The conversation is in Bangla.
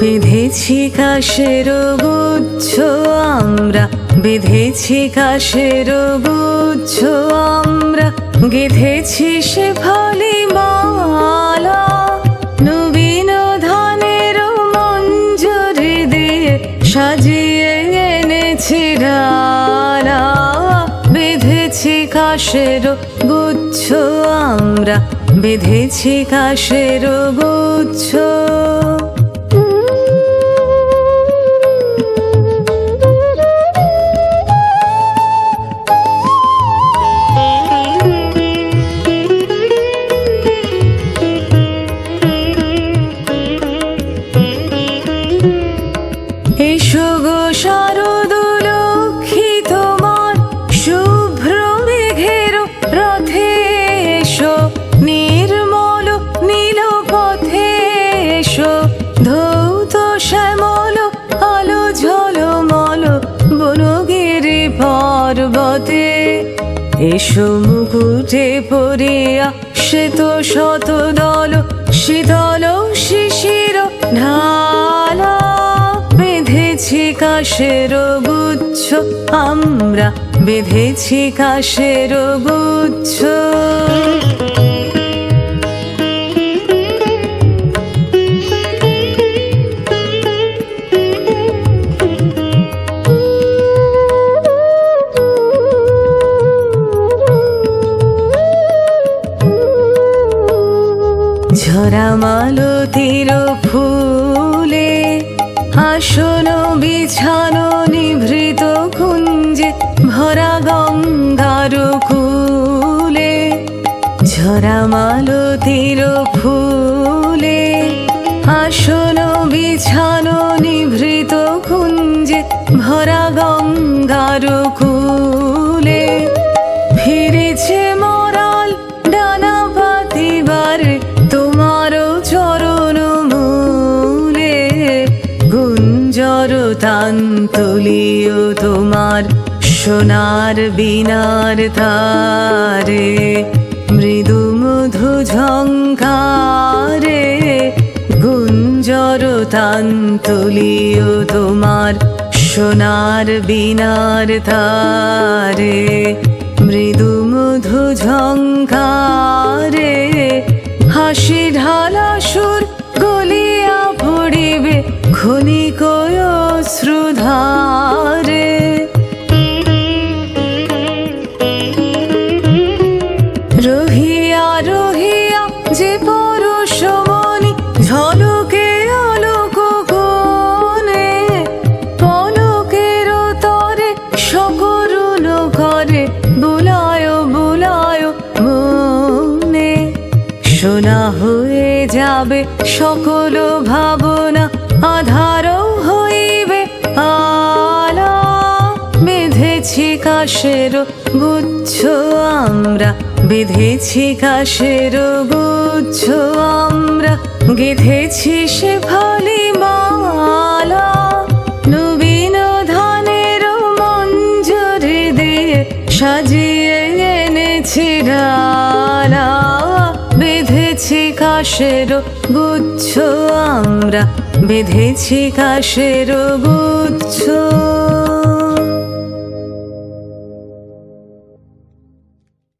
বেঁধেছি কাশের গুচ্ছ আমরা, বেঁধেছি কাশের গুচ্ছ আমরা। গেঁথেছি সে ফলি মালা, নবীন ধানের মঞ্জুরি দিয়ে সাজিয়ে এনেছি ডালা। বেঁধেছি কাশের গুচ্ছ আমরা, বেঁধেছি কাশের গুচ্ছ। এসো মুকুটে পরিয়া শ্বেত শত দল শীতল শিশির ঢাল। বেঁধেছি কাশের গুচ্ছ, আমরা বেঁধেছি কাশের গুচ্ছ। ঝরা মালতির ফুলে, আসন বিছানো নিভৃত কুঞ্জে, ভরা গঙ্গার কুলে। ঝরা মালতির ফুলে, আসন বিছানো নিভৃত কুঞ্জে, ভরা গঙ্গার কুলে। গুঞ্জর তান্তলীয় তোমার সোনার বিনার তারে মৃদু মধু ঝঙ্কারে গুঞ্জর তান্তলীয় তোমার সোনার বিনার তারে মৃদু মধু ঝঙ্কারে হাসি ঢালা সুর বুলায় বুলায় মনে শোনা হয়ে যাবে সকল ভাবনা আধার হইবে আলা। বেঁধেছি কাশের গুচ্ছ আমরা, বেঁধেছি কাশের গুচ্ছ আমরা গেঁথেছি সে ফলি মালা ডালা বেঁধেছি কাশের গুচ্ছ আমরা। বেঁধেছি কাশের গুচ্ছ।